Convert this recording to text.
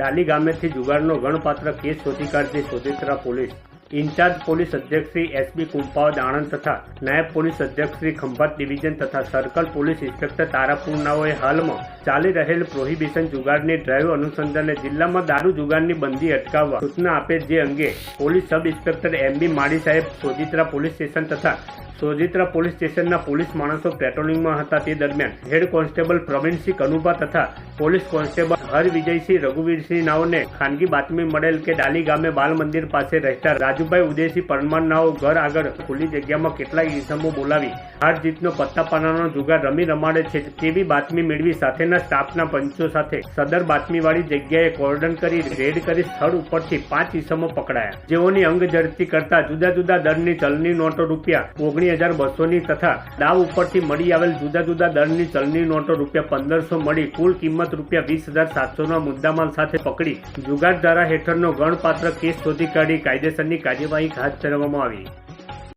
ડાલી ગામેથી જુગારનો ગણપાત્ર કેસ શોધી કાઢતી સોજિત્રા પોલીસ ઇન્ચાર્જ પોલીસ અધ્યક્ષ શ્રી એસબી કુંપાવ દાણંદ તથા નાયબ પોલીસ અધ્યક્ષ શ્રી ખંભાત ડિવિઝન તથા સર્કલ પોલીસ ઇન્સ્પેક્ટર તારાપુરનાઓએ હાલમાં ચાલી રહેલ પ્રોહિબિશન જુગારની ડ્રાઈવ અનુસંધાને જિલ્લામાં દારૂ જુગારની બંધી અટકાવવા સૂચના આપે જે અંગે પોલીસ સબ ઇન્સ્પેક્ટર એમ માળી સાહેબ, સોજિત્રા પોલીસ સ્ટેશન તથા સોજિત્રા પોલીસ સ્ટેશનના પોલીસ માણસો પેટ્રોલિંગમાં હતા તે દરમિયાન હેડ કોન્સ્ટેબલ પ્રવીણસિંહ કનુભા તથા પોલીસ કોન્સ્ટેબલ હરવિજયસિંહ રઘુવીરસિંહ નાઓને ખાનગી બાતમી મળેલ કે ડાલી ગામે બાલ મંદિર પાસે રહેતા રાજુભાઈ ઉદયસિંહ પરમારનાઓ ઘર આગળ ખુલ્લી જગ્યામાં કેટલાય ઇસમો બોલાવી હાર જીતનો પત્તા પાનાનો જુગાર રમી રમાડે છે તેવી બાતમી મેળવી સાથેના સ્ટાફના પંચો સાથે સદર બાતમીવાળી જગ્યાએ કોર્ડન કરી રેડ કરી સ્થળ ઉપરથી પાંચ ઇસમો પકડાયા. જેઓની અંગ ઝડપી કરતા જુદા જુદા દરની ચલની નોટો રૂપિયા ઓગણીસ હજાર બસોની તથા દાવ ઉપરથી મળી આવેલ જુદા જુદા દરની ચલની નોટો રૂપિયા પંદરસો મળી કુલ કિંમત રૂપિયા વીસ હજાર સાતસોના મુદ્દામાલ સાથે પકડી જુગાર ધારા હેઠળનો ગણપાત્ર કેસ શોધી કાઢી કાયદેસરની કાર્યવાહી હાથ ધરવામાં આવી.